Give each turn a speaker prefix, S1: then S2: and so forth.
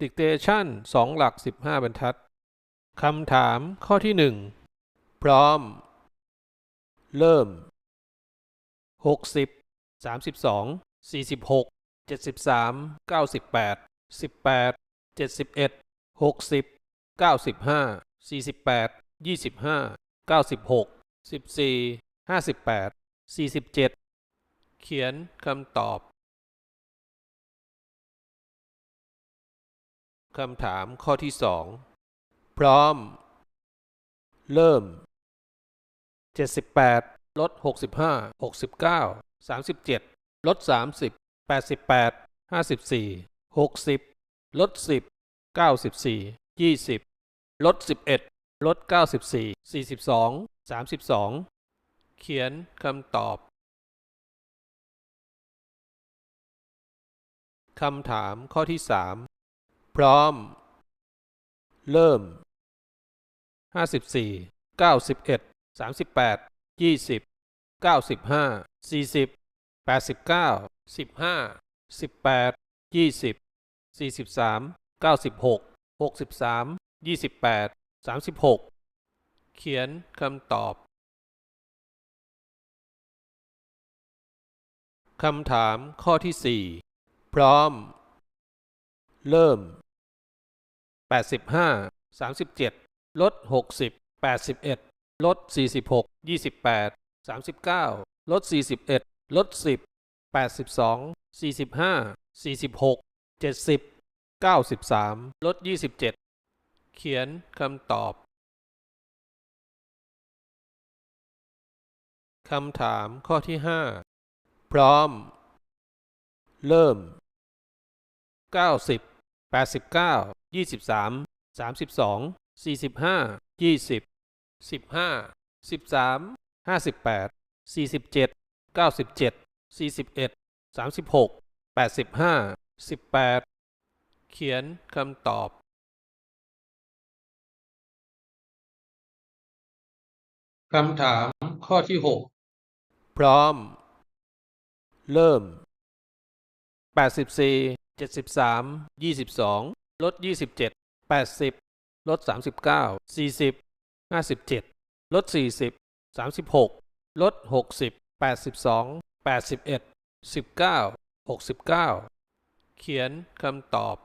S1: dictation 2 หลัก 15 บรรทัดคำถามข้อที่ 1 พร้อม เริ่ม 60 32 46 73 98 18 71 60 95 48 25 96 14 58 47 เขียนคำตอบ คำถามข้อที่สองพร้อม เริ่ม 78 ลด 65 69 37 ลด 30 88 54 60 ลด 10 94 20 ลด 11 ลด 94 42 32 เขียนคำตอบคำถามข้อที่สาม พร้อม เริ่ม 54 91 38 20 95 40 89 15 18 20 43 96 63 28 36 เขียนคำตอบ คำถามข้อที่สี่พร้อม เริ่ม 85 37 ลด 60 81 ลด 46 28 39 ลด 41 ลด 10 82 45 46 70 93 ลด 27 เขียนคำตอบ คำถามข้อที่ 5 พร้อม เริ่ม 90 89 23 32 45 20 15 13 58 47 97 41 36 85 18เขียนคำตอบคำถามข้อที่6พร้อม เริ่ม84 73 22 ลด 27 80 ลด 39 40 57 ลด 40 36 ลด 60 82 81 19 69 เขียนคำตอบ